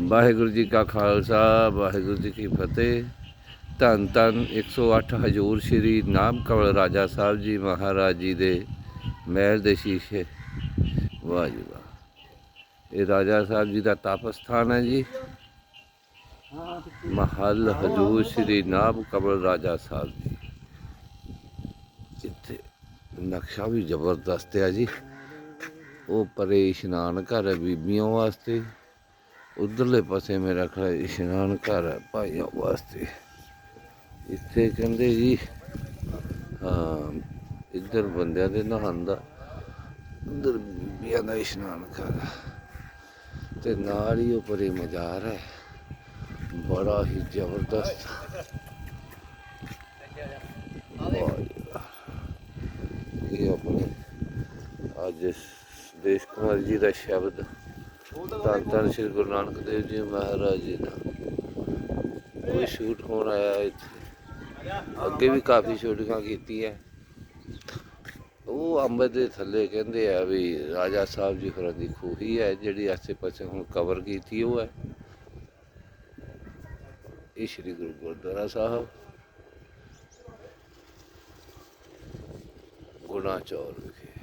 ਵਾਹਿਗੁਰੂ ਜੀ ਕਾ ਖਾਲਸਾ, ਵਾਹਿਗੁਰੂ ਜੀ ਕੀ ਫਤਿਹ। ਧੰਨ ਧੰਨ 108 ਹਜੂਰ ਸ਼੍ਰੀ ਨਾਮ ਕਵਲ ਰਾਜਾ ਸਾਹਿਬ ਜੀ ਮਹਾਰਾਜ ਜੀ ਦੇ ਮਹਿਲ ਦੇ ਸ਼ੀਸ਼ੇ। ਵਾਹ ਜੀ ਵਾਹ ਇਹ ਰਾਜਾ ਸਾਹਿਬ ਜੀ ਦਾ ਤਪ ਸਥਾਨ ਹੈ ਜੀ। ਮਹਲ ਹਜੂਰ ਸ਼੍ਰੀ ਨਾਮ ਕਵਲ ਰਾਜਾ ਸਾਹਿਬ ਜੀ। ਇੱਥੇ ਨਕਸ਼ਾ ਵੀ ਜ਼ਬਰਦਸਤ ਹੈ ਜੀ। ਉਹ ਪਰੇ ਇਸ਼ਨਾਨ ਘਰ ਬੀਬੀਆਂ ਵਾਸਤੇ। ਉਧਰਲੇ ਪਾਸੇ ਮੇਰਾ ਖੜਾ ਇਸ਼ਨਾਨ ਘਰ ਹੈ ਭਾਈਆਂ ਵਾਸਤੇ। ਇੱਥੇ ਕਹਿੰਦੇ ਜੀ, ਹਾਂ, ਇੱਧਰ ਬੰਦਿਆਂ ਦੇ ਨਹਾਉਣ ਦਾ, ਉਧਰ ਬੀਬੀਆਂ ਦਾ ਇਸ਼ਨਾਨ ਘਰ ਤੇ ਨਾਲ ਹੀ ਉਹ ਪਰੇ ਮਜ਼ਾਰ ਹੈ। ਬੜਾ ਹੀ ਜ਼ਬਰਦਸਤ। ਇਹ ਆਪਣੇ ਅੱਜ ਦੇਸ਼ ਕੁਮਾਰ ਜੀ ਦਾ ਸ਼ਬਦ। ਧੰਨ ਧੰਨ ਸ੍ਰੀ ਗੁਰੂ ਨਾਨਕ ਦੇਵ ਜੀ ਮਹਾਰਾਜ ਜੀ ਦਾ। ਕੋਈ ਸ਼ੂਟ ਹੋਣ ਆਇਆ ਇੱਥੇ? ਅੱਗੇ ਵੀ ਕਾਫੀ ਸ਼ੂਟਿੰਗਾਂ ਕੀਤੀ ਹੈ। ਉਹ ਅੰਬ ਦੇ ਥੱਲੇ ਕਹਿੰਦੇ ਆ ਵੀ ਰਾਜਾ ਸਾਹਿਬ ਜੀ ਹੋਰਾਂ ਦੀ ਖੂਹੀ ਹੈ, ਜਿਹੜੀ ਆਸੇ ਪਾਸੇ ਹੁਣ ਕਵਰ ਕੀਤੀ ਉਹ ਹੈ। ਇਹ ਸ੍ਰੀ ਗੁਰੂ ਗੁਰਦੁਆਰਾ ਸਾਹਿਬ। ਗੁਣਾ ਚੌਰ ਵਿਖੇ।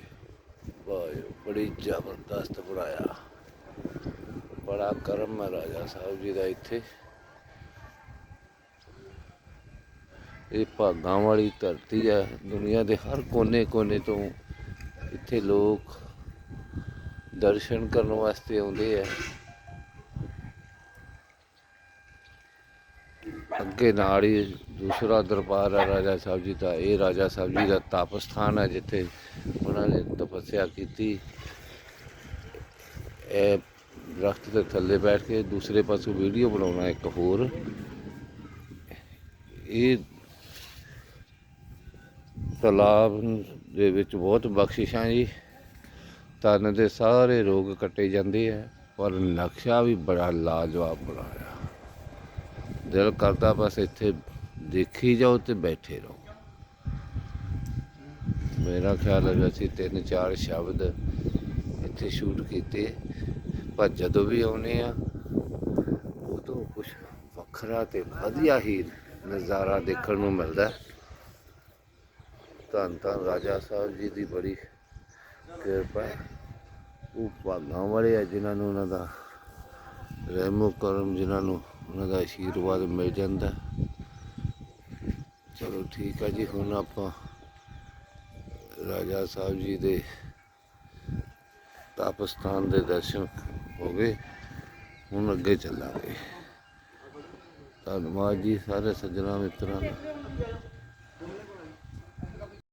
ਵਾਹ ਬੜੀ ਜ਼ਬਰਦਸਤ ਬਣਾਇਆ। ਬੜਾ ਕਰਮ ਹੈ ਰਾਜਾ ਸਾਹਿਬ ਜੀ ਦਾ ਇੱਥੇ। ਇਹ ਭਾਗਾਂ ਵਾਲੀ ਧਰਤੀ ਹੈ ਦੁਨੀਆ ਦੇ ਹਰ ਕੋਨੇ-ਕੋਨੇ ਤੋਂ ਇੱਥੇ ਲੋਕ ਦਰਸ਼ਨ ਕਰਨ ਵਾਸਤੇ ਆਉਂਦੇ ਆ। ਅੱਗੇ ਨਾਲ ਹੀ ਦੂਸਰਾ ਦਰਬਾਰ ਹੈ ਰਾਜਾ ਸਾਹਿਬ ਜੀ ਦਾ। ਇਹ ਰਾਜਾ ਸਾਹਿਬ ਜੀ ਦਾ ਤਪ ਸਥਾਨ ਹੈ ਜਿੱਥੇ ਉਹਨਾਂ ਨੇ ਤਪੱਸਿਆ ਕੀਤੀ। ਇਹ ਦਰਖਤ ਦੇ ਥੱਲੇ ਬੈਠ ਕੇ ਦੂਸਰੇ ਪਾਸੋਂ ਵੀਡੀਓ ਬਣਾਉਣਾ ਇੱਕ ਹੋਰ। ਇਹ ਤਲਾਬ ਦੇ ਵਿੱਚ ਬਹੁਤ ਬਖਸ਼ਿਸ਼ਾਂ ਜੀ। ਤਨ ਦੇ ਸਾਰੇ ਰੋਗ ਕੱਟੇ ਜਾਂਦੇ ਆ, ਪਰ ਨਕਸ਼ਾ ਵੀ ਬੜਾ ਲਾਜਵਾਬ ਬਣਾਇਆ। ਦਿਲ ਕਰਦਾ ਬਸ ਇੱਥੇ ਦੇਖੀ ਜਾਓ ਤੇ ਬੈਠੇ ਰਹੋ। ਮੇਰਾ ਖਿਆਲ ਹੈ ਅਸੀਂ ਤਿੰਨ ਚਾਰ ਸ਼ਬਦ ਇੱਥੇ ਸ਼ੂਟ ਕੀਤੇ। ਪਰ ਜਦੋਂ ਵੀ ਆਉਨੇ ਆ ਉਦੋਂ ਕੁਝ ਵੱਖਰਾ ਤੇ ਵਧੀਆ ਹੀ ਨਜ਼ਾਰਾ ਦੇਖਣ ਨੂੰ ਮਿਲਦਾ ਹੈ। ਧੰਨ ਧੰਨ ਰਾਜਾ ਸਾਹਿਬ ਜੀ ਦੀ ਬੜੀ ਕਿਰਪਾ ਉਹ ਭਾਗਾਂ ਵਾਲੇ ਆ ਜਿਨ੍ਹਾਂ ਨੂੰ ਉਹਨਾਂ ਦਾ ਰਹਿਮੋ ਕਰਮ, ਜਿਨ੍ਹਾਂ ਨੂੰ ਉਹਨਾਂ ਦਾ ਆਸ਼ੀਰਵਾਦ ਮਿਲ ਜਾਂਦਾ ਚਲੋ ਠੀਕ ਆ ਜੀ, ਹੁਣ ਆਪਾਂ ਰਾਜਾ ਸਾਹਿਬ ਜੀ ਦੇ ਤਾਪਸਥਾਨ ਦੇ ਦਰਸ਼ਨ ਹੋ ਗਏ ਹੁਣ ਅੱਗੇ ਚੱਲਾਂਗੇ। ਧੰਨਵਾਦ ਜੀ ਸਾਰੇ ਸੱਜਣਾ ਮਿੱਤਰਾਂ ਦਾ।